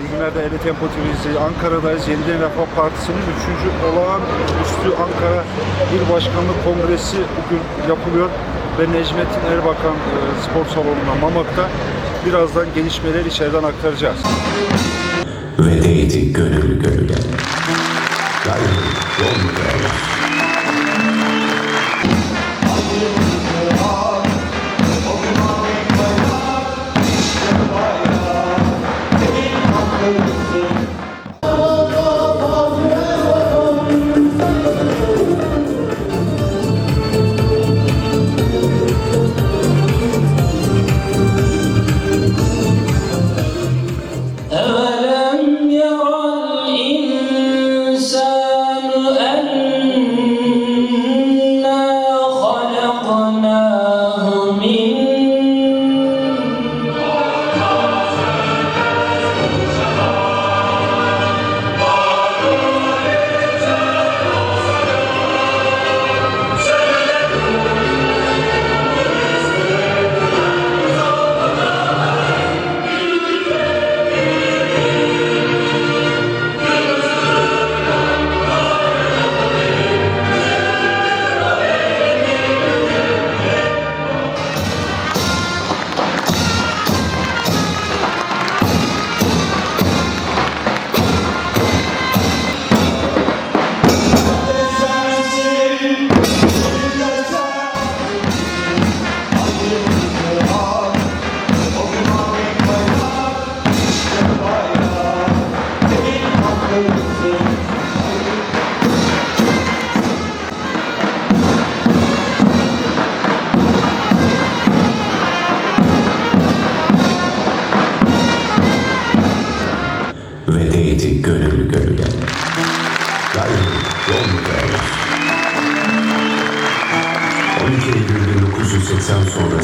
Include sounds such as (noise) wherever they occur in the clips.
iyi günler değerli Tempo TV izleyicileri. Ankara'dayız. Yeniden Refah Partisi'nin 3. olağanüstü Ankara İl Başkanlık Kongresi bugün yapılıyor. Ve Necmettin Erbakan e, spor salonunda Mamak'ta birazdan gelişmeleri içeriden aktaracağız. ve değdi gönül gönüle. Gayrı yol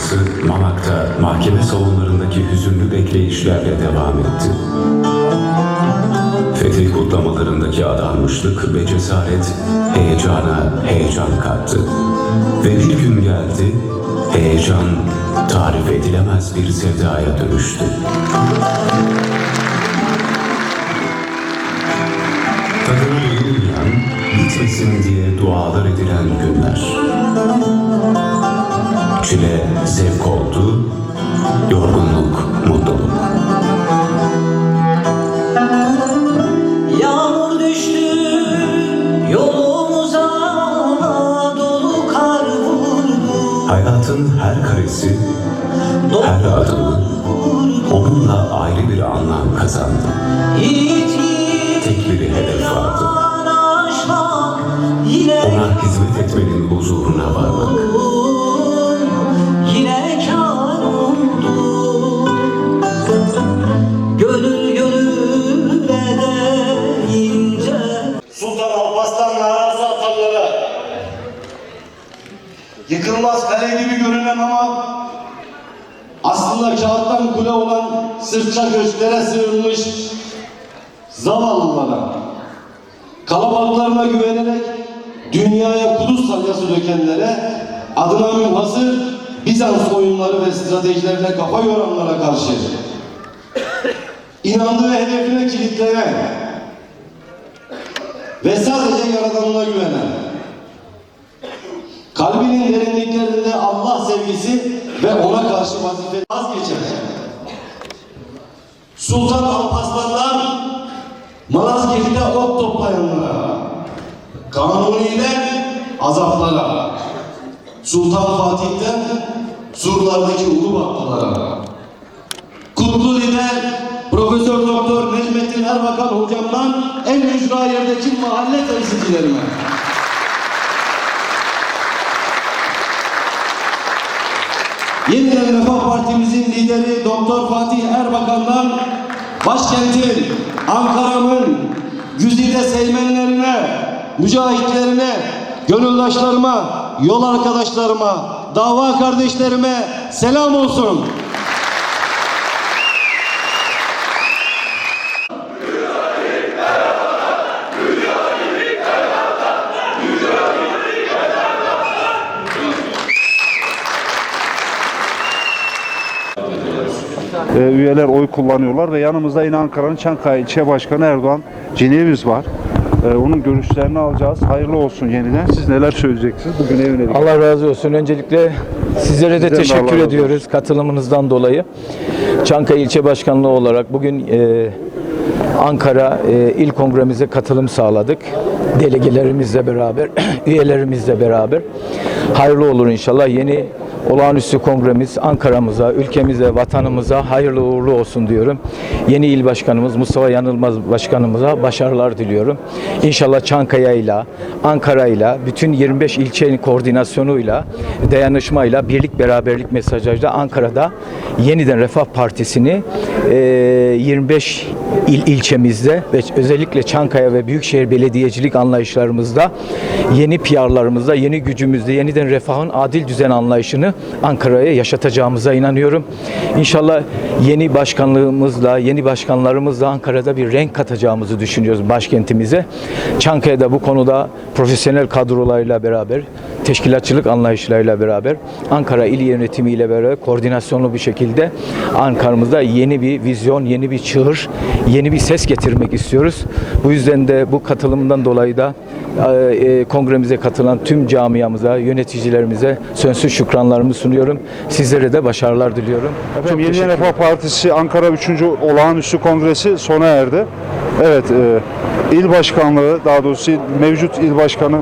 1980 sonrası Mamak'ta mahkeme salonlarındaki hüzünlü bekleyişlerle devam etti. Fetih kutlamalarındaki adanmışlık ve cesaret heyecana heyecan kattı. Ve bir gün geldi, heyecan tarif edilemez bir sevdaya dönüştü. Tadını duyulmayan, bitmesin diye dualar edilen günler. Her adımı onunla ayrı bir anlam kazandı. Tek bir hedef vardı. Ona hizmet etmenin huzuruna varmak. yıkılmaz kale gibi görünen ama aslında kağıttan kule olan sırça köşklere sığınmış zavallılara kalabalıklarına güvenerek dünyaya kuduz salyası dökenlere adına münhasır Bizans oyunları ve stratejilerine kafa yoranlara karşı inandığı hedefine kilitlenen ve sadece Yaradanına güvenen, kalbinin derinliklerinde Allah sevgisi ve ona karşı vazife vazgeçen, Sultan Alparslan'dan Malazgirt'te ot toplayanlara, Kanuni'den azaplara, Sultan Fatih'ten surlardaki Ulubatlılara, Kutlu lider Profesör Doktor Necmettin Erbakan hocamdan en ücra yerdeki mahalle temsilcilerime. Yeniden Refah Partimizin lideri Doktor Fatih Erbakan'dan başkentin, Ankara'mın güzide seymenlerine, mücahitlerine, gönüldaşlarıma, yol arkadaşlarıma, dava kardeşlerime selam olsun. E, üyeler oy kullanıyorlar ve yanımızda yine Ankara'nın Çankaya İlçe Başkanı Erdoğan Cineviz var. E, onun görüşlerini alacağız. Hayırlı olsun yeniden. Siz neler söyleyeceksiniz? Bugüne yönelik. Allah razı olsun. Öncelikle sizlere de Sizden de teşekkür razı ediyoruz katılımınızdan dolayı. Çankaya İlçe Başkanlığı olarak bugün e, Ankara e, İl Kongremize katılım sağladık. Delegelerimizle beraber, (clears throat) üyelerimizle beraber. Hayırlı olur inşallah. Yeni olağanüstü kongremiz Ankara'mıza, ülkemize, vatanımıza hayırlı uğurlu olsun diyorum. Yeni il başkanımız Mustafa Yanılmaz başkanımıza başarılar diliyorum. İnşallah Çankaya'yla, Ankara'yla, bütün 25 ilçenin koordinasyonuyla, dayanışmayla, birlik beraberlik mesajıyla Ankara'da yeniden Refah Partisi'ni e, 25 il ilçemizde ve özellikle Çankaya ve Büyükşehir belediyecilik anlayışlarımızda yeni PR'larımızda, yeni gücümüzde yeniden refahın adil düzen anlayışını Ankara'ya yaşatacağımıza inanıyorum. İnşallah yeni başkanlığımızla, yeni başkanlarımızla Ankara'da bir renk katacağımızı düşünüyoruz başkentimize. Çankaya'da bu konuda profesyonel kadrolarıyla beraber, teşkilatçılık anlayışlarıyla beraber, Ankara İl Yönetimiyle beraber koordinasyonlu bir şekilde Ankara'mızda yeni bir vizyon, yeni bir çığır, yeni bir ses getirmek istiyoruz. Bu yüzden de bu katılımdan dolayı da e, e, kongremize katılan tüm camiamıza, yöneticilerimize sonsuz şükranlarımı sunuyorum. Sizlere de başarılar diliyorum. Efendim Yeniden Refah Partisi Ankara 3. Olağanüstü Kongresi sona erdi. Evet, e, il başkanlığı, daha doğrusu mevcut il başkanı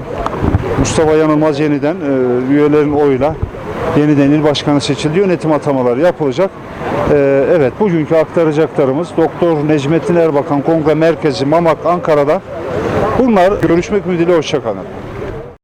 Mustafa Yanılmaz yeniden e, üyelerin oyuyla yeniden il başkanı seçildi. Yönetim atamaları yapılacak. E, evet, bugünkü aktaracaklarımız Doktor Necmettin Erbakan Kongre Merkezi Mamak Ankara'da. Bunlar görüşmek ümidiyle hoşçakalın.